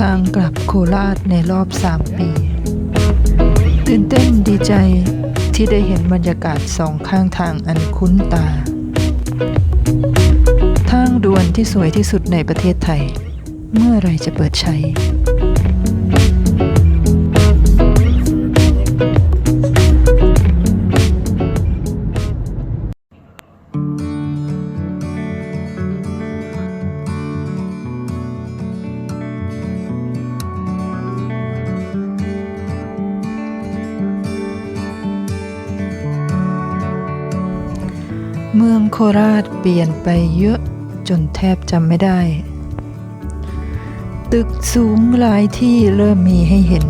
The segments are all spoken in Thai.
ทางกลับโคราชในรอบ 3 ปี ตื่นเต้นดีใจที่ได้เห็นบรรยากาศสองข้างทางอันคุ้นตา ทางด่วนที่สวยที่สุดในประเทศไทย เมื่อไรจะเปิดใช้ เมืองโคราชเปลี่ยนไปเยอะจนแทบจำไม่ได้ ตึกสูงหลายที่เริ่มมีให้เห็น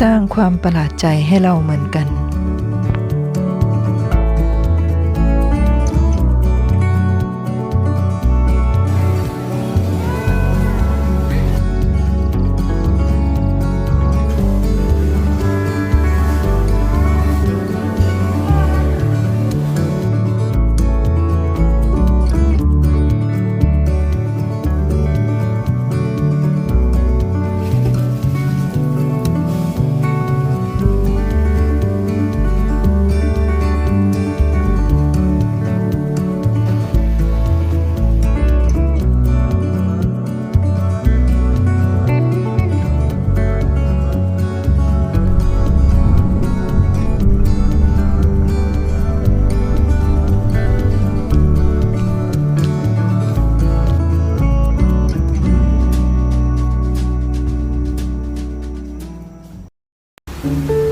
สร้างความประหลาดใจให้เราเหมือนกัน บุง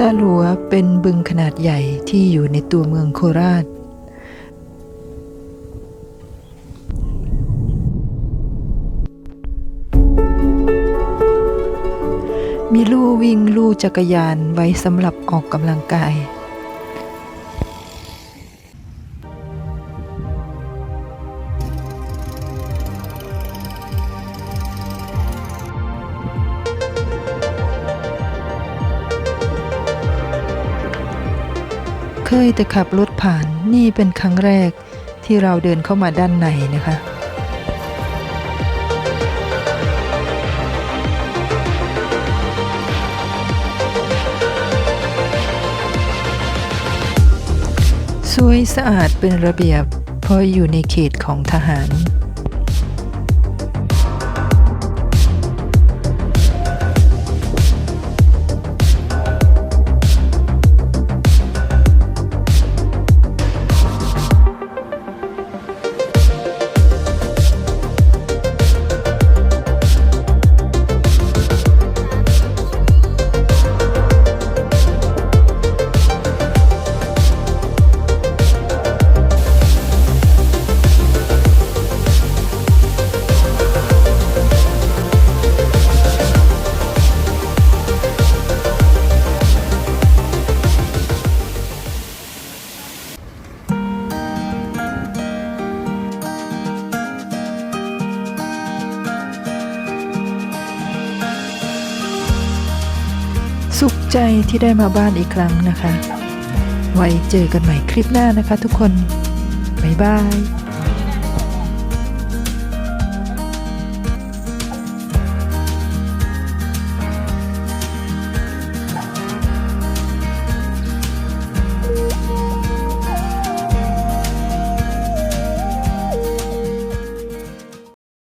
ตาหลัวเป็นบึงขนาดใหญ่ที่อยู่ในตัวเมืองโคราช มีลู่วิ่งลู่จักรยานไว้สำหรับออกกำลังกาย เคยแต่ขับรถผ่านนี่เป็นครั้งแรกที่เราเดินเข้ามาด้านในนะคะ สวยสะอาดเป็นระเบียบเพราะอยู่ในเขตของทหาร สุขใจที่ได้มาบ้านอีกครั้งนะคะ ไว้เจอกันใหม่คลิปหน้านะคะทุกคน บ๊ายบาย